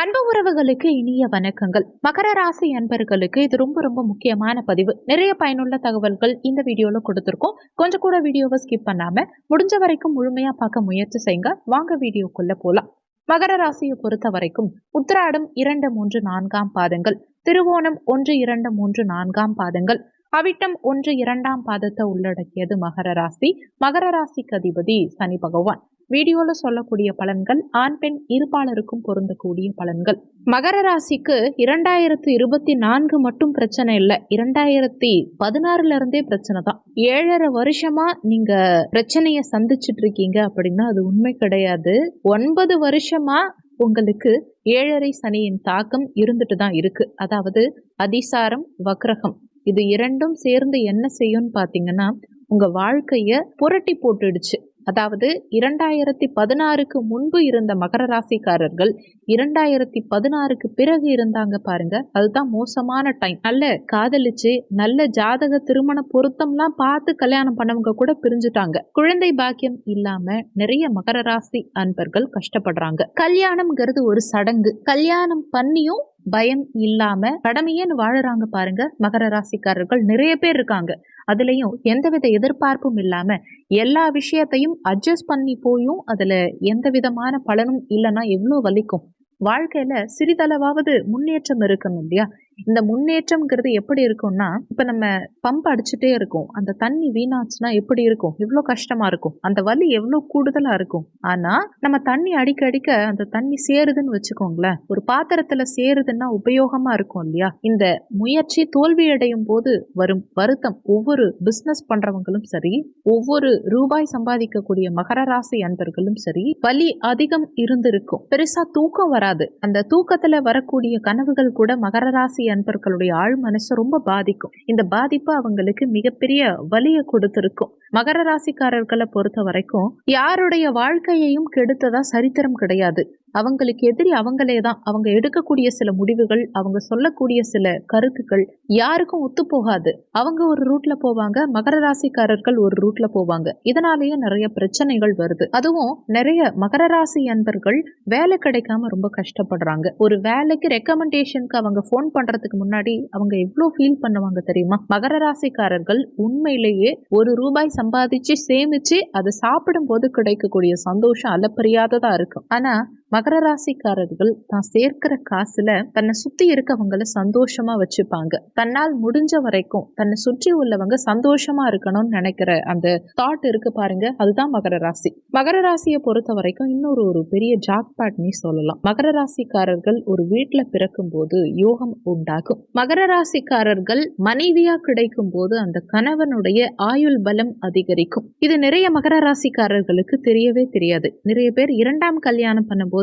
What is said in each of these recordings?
அன்பு உறவுகளுக்கு இனிய வணக்கங்கள். மகர ராசி அன்பர்களுக்கு இது ரொம்ப ரொம்ப முக்கியமான பதிவு. நிறைய பயனுள்ள தகவல்கள் இந்த வீடியோல கொடுத்துருக்கோம். கொஞ்சம் கூட வீடியோவை ஸ்கிப் பண்ணாம முடிஞ்ச வரைக்கும் முழுமையா பார்க்க முயற்சி செய்யுங்க வாங்க வீடியோக்குள்ள போலாம். மகர ராசியை பொறுத்த வரைக்கும் உத்திராடம் இரண்டு மூன்று நான்காம் பாதங்கள். திருவோணம் ஒன்று இரண்டு மூன்று நான்காம் பாதங்கள். அவிட்டம் ஒன்று இரண்டாம் பாதத்தை உள்ளடக்கியது மகர ராசி. மகர ராசிக்கு அதிபதி சனி பகவான். வீடியோல சொல்லக்கூடிய பலன்கள் ஆண் பெண் இருபாலருக்கும் பொருந்தக்கூடிய பலன்கள். மகர ராசிக்கு இரண்டாயிரத்தி இருபத்தி நான்கு மட்டும் பிரச்சனை இல்லை. இரண்டாயிரத்தி பதினாறுல இருந்தே பிரச்சனை தான். ஏழரை வருஷமா நீங்க பிரச்சனைய சந்திச்சுட்டு இருக்கீங்க அப்படின்னா அது உண்மை கிடையாது. ஒன்பது வருஷமா உங்களுக்கு ஏழரை சனியின் தாக்கம் இருந்துட்டு தான் இருக்கு. அதாவது அதிசாரம் வக்ரகம். இது இரண்டும் சேர்ந்து என்ன செய்யும்னு பார்த்தீங்கன்னா உங்க வாழ்க்கைய புரட்டி போட்டுடுச்சு. அதாவது இரண்டாயிரத்தி பதினாறுக்கு முன்பு இருந்த மகர ராசிக்காரர்கள் இரண்டாயிரத்தி பதினாறுக்கு பிறகு இருந்தாங்க பாருங்க. அதுதான் மோசமான டைம் நல்ல காதலிச்சு நல்ல ஜாதக திருமண பொருத்தம்லாம் பார்த்து கல்யாணம் பண்ணவங்க கூட பிரிஞ்சுட்டாங்க. குழந்தை பாக்கியம் இல்லாம நிறைய மகர ராசி அன்பர்கள் கஷ்டப்படுறாங்க. கல்யாணம்ங்கிறது ஒரு சடங்கு. கல்யாணம் பண்ணியும் பயம் இல்லாம கடமையேன்னு வாழறாங்க பாருங்க. மகர ராசிக்காரர்கள் நிறைய பேர் இருக்காங்க. அதுலயும் எந்தவித எதிர்பார்ப்பும் இல்லாம எல்லா விஷயத்தையும் அட்ஜஸ்ட் பண்ணி போயும் அதுல எந்த விதமான பலனும் இல்லைன்னா எவ்வளோ வலிக்கும். வாழ்க்கையில சிறிதளவாவது முன்னேற்றம் இருக்கணும் இல்லையா? இந்த முன்னேற்றம்ங்கிறது எப்படி இருக்கும்னா இப்போ நம்ம பம்ப் அடிச்சுட்டே இருக்கோம். அந்த தண்ணி வீணாச்சுன்னா எப்படி இருக்கும்? எவ்வளோ கஷ்டமா இருக்கும்? அந்த வலி எவ்வளோ கூடுதலாக இருக்கும்? ஆனால் நம்ம தண்ணி அடிக்க அடிக்க அந்த தண்ணி சேருதுன்னு வச்சுக்கோங்களேன். ஒரு பாத்திரத்தில் சேருதுன்னா உபயோகமாக இருக்கும் இல்லையா? இந்த முயற்சி தோல்வி அடையும் போது வரும் வருத்தம் ஒவ்வொரு பிஸ்னஸ் பண்ணுறவங்களும் சரி ஒவ்வொரு ரூபாய் சம்பாதிக்கக்கூடிய மகர ராசி அன்பர்களும் சரி வலி அதிகம் இருந்திருக்கும். பெருசாக தூக்கம் வராது. அந்த தூக்கத்தில் வரக்கூடிய கனவுகள் கூட மகர ராசி அன்பர்களுடைய ஆழ் மனசை ரொம்ப பாதிக்கும். இந்த பாதிப்பு அவங்களுக்கு மிகப்பெரிய வலியை கொடுத்திருக்கும். மகர ராசிக்காரர்களை பொறுத்த வரைக்கும் யாருடைய வாழ்க்கையையும் கெடுத்ததா சரித்திரம் கிடையாது. அவங்களுக்கு எதிரி அவங்களே தான். அவங்க எடுக்கக்கூடிய சில முடிவுகள் அவங்க சொல்லக்கூடிய சில கருத்துக்கள் யாருக்கும் ஒத்து போகாது. அவங்க ஒரு ரூட்ல போவாங்க மகர ராசிக்காரர்கள் ஒரு ரூட்ல போவாங்க. இதனாலேயே நிறைய பிரச்சனைகள் வருது. அதுவும் நிறைய மகர ராசி அன்பர்கள் வேலை கிடைக்காம ரொம்ப கஷ்டப்படுறாங்க. ஒரு வேலைக்கு ரெக்கமெண்டேஷனுக்கு அவங்க ஃபோன் பண்றதுக்கு முன்னாடி அவங்க எவ்வளோ ஃபீல் பண்ணுவாங்க தெரியுமா? மகர ராசிக்காரர்கள் உண்மையிலேயே ஒரு ரூபாய் சம்பாதிச்சு சேமிச்சு அதை சாப்பிடும் போது கிடைக்கக்கூடிய சந்தோஷம் அளப்பரியாததா இருக்கும். ஆனா மகர ராசிக்காரர்கள் தான் சேர்க்கிற காசுல தன்னை சுத்தி இருக்கவங்கள சந்தோஷமா வச்சுப்பாங்க. தன்னால் முடிஞ்ச வரைக்கும் தன்னை சுற்றி உள்ளவங்க சந்தோஷமா இருக்கணும்னு நினைக்கிற அந்த தாட் இருக்கு பாருங்க அதுதான் மகர ராசி. மகர ராசியை பொறுத்த வரைக்கும் இன்னொரு ஒரு பெரிய ஜாக்பாட்னி சொல்லலாம். மகர ராசிக்காரர்கள் ஒரு வீட்டுல பிறக்கும் போது யோகம் உண்டாகும். மகர ராசிக்காரர்கள் மனைவியா கிடைக்கும் போது அந்த கணவனுடைய ஆயுள் பலம் அதிகரிக்கும். இது நிறைய மகர ராசிக்காரர்களுக்கு தெரியவே தெரியாது. நிறைய பேர் இரண்டாம் கல்யாணம் பண்ணும்போது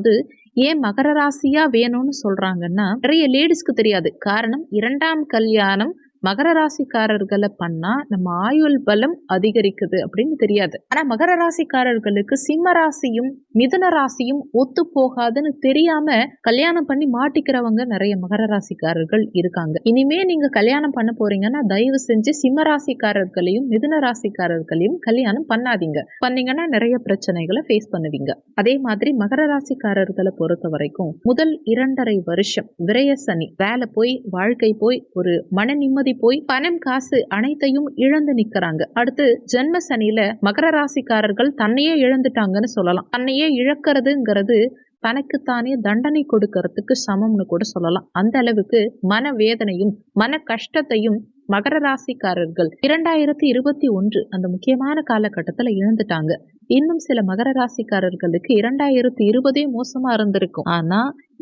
ஏன் மகர ராசியா வேணும்னு சொல்றாங்கன்னா நிறைய லேடிஸ்க்கு தெரியாது. காரணம் இரண்டாம் கல்யாணம் மகர ராசிக்காரர்களை பண்ணா நம்ம ஆயுள் பலம் அதிகரிக்குது அப்படின்னு தெரியாது. ஆனா மகர ராசிக்காரர்களுக்கு சிம்ம ராசியும் மிதுன ராசியும் ஒத்து போகாதுன்னு தெரியாம கல்யாணம் பண்ணி மாட்டிக்கிறவங்க நிறைய மகர ராசிக்காரர்கள் இருக்காங்க. இனிமே நீங்க கல்யாணம் பண்ண போறீங்கன்னா தயவு செஞ்சு சிம்ம ராசிக்காரர்களையும் மிதுன ராசிக்காரர்களையும் கல்யாணம் பண்ணாதீங்க. பண்ணீங்கன்னா நிறைய பிரச்சனைகளை ஃபேஸ் பண்ணுவீங்க. அதே மாதிரி மகர ராசிக்காரர்களை பொறுத்த வரைக்கும் முதல் இரண்டரை வருஷம் விரய சனி வேலை போய் வாழ்க்கை போய் ஒரு மன நிம்மதி போய் பணம் காசு அனைத்தையும் இழந்து நிக்கிறாங்க அடுத்து ஜென்ம சனியில மகர ராசிக்காரர்கள் தன்னையே இழந்துட்டாங்கன்னு சொல்லலாம். தன்னையே இழக்கிறதுங்கிறது தனக்குத்தானே தண்டனை கொடுக்கறதுக்கு சமம்னு கூட சொல்லலாம். அந்த அளவுக்கு மன வேதனையும் மன கஷ்டத்தையும் மகர ராசிக்காரர்கள் இரண்டாயிரத்தி இருபத்தி ஒன்று அந்த முக்கியமான காலகட்டத்துல இழந்துட்டாங்க. இன்னும் சில மகர ராசிக்காரர்களுக்கு இரண்டாயிரத்தி இருபதே மோசமா இருந்திருக்கும். ஆனா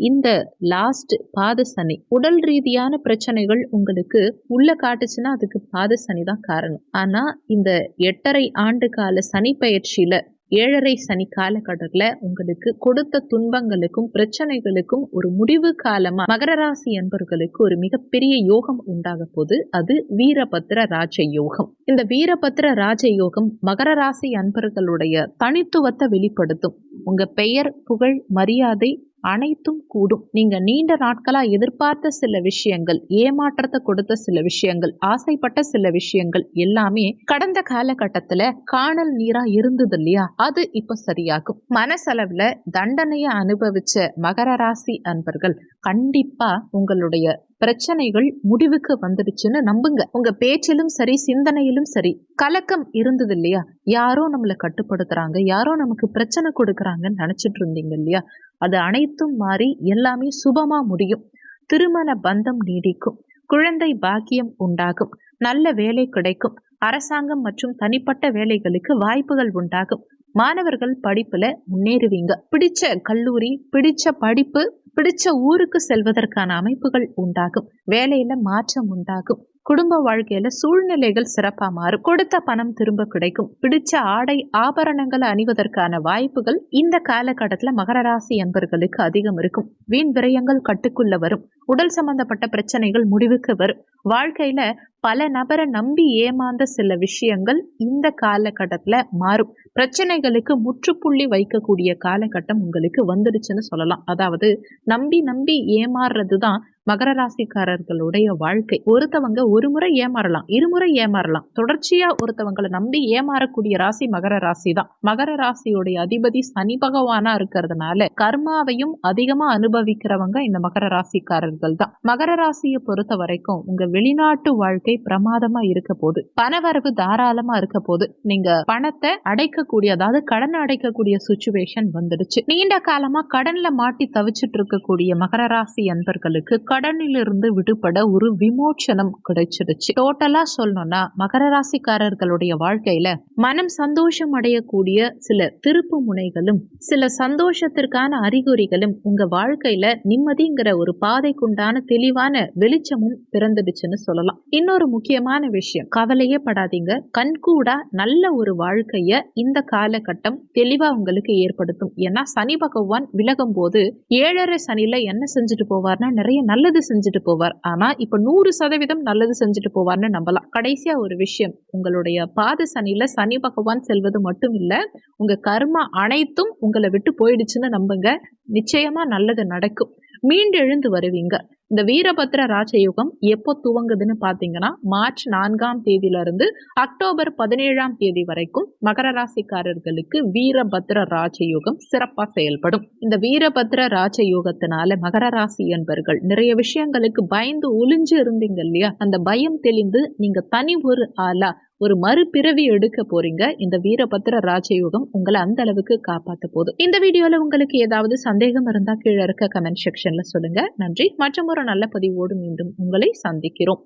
இந்த லாஸ்ட் பாத சனி உடல் ரீதியான பிரச்சனைகள் உங்களுக்கு உள்ள காட்டுச்சுன்னா அதுக்கு பாத சனி தான் காரணம். ஆனா இந்த எட்டரை ஆண்டு கால சனி பயிற்சியில ஏழரை சனி காலகட்டத்தில் உங்களுக்கு கொடுத்த துன்பங்களுக்கும் பிரச்சனைகளுக்கும் ஒரு முடிவு காலமா மகர ராசி அன்பர்களுக்கு ஒரு மிகப்பெரிய யோகம் உண்டாக போது அது வீரபத்திர ராஜ யோகம் இந்த வீரபத்திர ராஜ யோகம் மகர ராசி அன்பர்களுடைய தனித்துவத்தை வெளிப்படுத்தும். உங்க பெயர் புகழ் மரியாதை அனைத்தும் கூடும். நீங்க நீண்ட நாட்களா எதிர்பார்த்த சில விஷயங்கள் ஏமாற்றத்தை கொடுத்த சில விஷயங்கள் ஆசைப்பட்ட சில விஷயங்கள் எல்லாமே கடந்த காலகட்டத்துல காணல் நீரா இருந்தது இல்லையா? அது இப்ப சரியாகும். மனசளவுல தண்டனையை அனுபவிச்ச மகர ராசி அன்பர்கள் கண்டிப்பா உங்களுடைய பிரச்சனைகள் முடிவுக்கு வந்துடுச்சுன்னு நம்புங்க. உங்க பேச்சிலும் சரி சிந்தனையிலும் சரி கலக்கம் இருந்தது இல்லையா? யாரோ நம்மளை கட்டுப்படுத்துறாங்க யாரோ நமக்கு பிரச்சனை கொடுக்குறாங்கன்னு நினைச்சிட்டு இருந்தீங்க இல்லையா? அது அனைத்தும் மாறி எல்லாமே சுபமா முடியும். திருமண பந்தம் நீடிக்கும். குழந்தை பாக்கியம் உண்டாகும். நல்ல வேலை கிடைக்கும். அரசாங்கம் மற்றும் தனிப்பட்ட வேலைகளுக்கு வாய்ப்புகள் உண்டாகும். மாணவர்கள் படிப்புல முன்னேறுவீங்க. பிடிச்ச கல்லூரி பிடிச்ச படிப்பு பிடிச்ச ஊருக்கு செல்வதற்கான அமைப்புகள் உண்டாகும். வேலையில மாற்றம் உண்டாகும். குடும்ப வாழ்க்கையில சூழ்நிலைகள் சிறப்பா மாறும். கொடுத்த பணம் திரும்ப கிடைக்கும். பிடிச்ச ஆடை ஆபரணங்களை அணிவதற்கான வாய்ப்புகள் இந்த காலகட்டத்துல மகர ராசி அன்பர்களுக்கு அதிகம் இருக்கும். வீண் விரயங்கள் கட்டுக்குள்ள வரும். உடல் சம்பந்தப்பட்ட பிரச்சனைகள் முடிவுக்கு வரும். வாழ்க்கையில பல நபரை நம்பி ஏமாந்த சில விஷயங்கள் இந்த காலகட்டத்தில் மாறும். பிரச்சனைகளுக்கு முற்றுப்புள்ளி வைக்கக்கூடிய காலகட்டம் உங்களுக்கு வந்துடுச்சுன்னு சொல்லலாம். அதாவது நம்பி நம்பி ஏமாறுறது தான் மகர ராசிக்காரர்களுடைய வாழ்க்கை. ஒருத்தவங்க ஒரு முறை ஏமாறலாம் இருமுறை ஏமாறலாம். தொடர்ச்சியா ஒருத்தவங்களை நம்பி ஏமாறக்கூடிய ராசி மகர ராசி தான் மகர ராசியுடைய அதிபதி சனி பகவானா இருக்கிறதுனால கர்மாவையும் அதிகமா அனுபவிக்கிறவங்க இந்த மகர ராசிக்காரர்கள் தான் மகர ராசியை பொறுத்த வரைக்கும் உங்க வெளிநாட்டு வாழ்க்கை பிரமாதமா இருக்க போது பணவரவு தாராளமா இருக்க போது நீங்க பணத்தை அடைக்கக்கூடிய அதாவது கடன் அடைக்கக்கூடிய சுச்சுவேஷன் வந்துடுச்சு. நீண்ட காலமா கடன்ல மாட்டி தவிச்சிட்டு இருக்கக்கூடிய மகர ராசி அன்பர்களுக்கு கடனிலிருந்து விடுபட ஒரு விமோச்சனம் கிடைச்சிடுச்சு. டோட்டலா சொல்லணும்னா மகர ராசிக்காரர்களுடைய வாழ்க்கையில மனம் சந்தோஷம் அடையக்கூடிய சில திருப்பு முனைகளும் சில சந்தோஷத்திற்கான அறிகுறிகளும் உங்க வாழ்க்கையில நிம்மதிங்கிற ஒரு பாதைக்குண்டான தெளிவான வெளிச்சமும் பிறந்துடுச்சுன்னு சொல்லலாம். இன்னொரு முக்கியமான விஷயம். கவலையே படாதீங்க. கண்கூடா நல்ல ஒரு வாழ்க்கைய இந்த காலகட்டம் தெளிவா உங்களுக்கு ஏற்படுத்தும். ஏன்னா சனி பகவான் விலகும் போது ஏழரை சனில என்ன செஞ்சுட்டு போவார்னா நிறைய நல்லது செஞ்சுட்டு போவார். ஆனா இப்ப நூறு சதவீதம் நல்லது செஞ்சுட்டு போவார்னு நம்பலாம். கடைசியா ஒரு விஷயம். உங்களுடைய பாத சனில சனி பகவான் செல்வது மட்டும் இல்ல உங்க கர்மா அனைத்தும் உங்களை விட்டு போயிடுச்சுன்னு நம்புங்க. நிச்சயமா நல்லது நடக்கும். மீண்டு எழுந்து வருவீங்க. இந்த வீரபத்ர ராஜயோகம் எப்போ துவங்குதுன்னு பார்த்தீங்கன்னா மார்ச் நான்காம் தேதியிலிருந்து அக்டோபர் பதினேழாம் தேதி வரைக்கும் மகர ராசிக்காரர்களுக்கு வீரபத்ர ராஜயோகம் சிறப்பாக செயல்படும். இந்த வீரபத்ர ராஜயோகத்தினால மகர ராசி என்பர்கள் நிறைய விஷயங்களுக்கு பயந்து ஒளிஞ்சு இருந்தீங்க இல்லையா? அந்த பயம் தெளிந்து நீங்க தனி ஒரு ஆளா ஒரு மறுபிறவி எடுக்க போறீங்க. இந்த வீரபத்ர ராஜயோகம் உங்களை அந்த அளவுக்கு காப்பாத்த போது இந்த வீடியோல உங்களுக்கு ஏதாவது சந்தேகம் இருந்தா கீழே இருக்க கமெண்ட் செக்ஷன்ல சொல்லுங்க. நன்றி. மற்றும் ஒரு நல்ல பதிவோடு மீண்டும் உங்களை சந்திக்கிறோம்.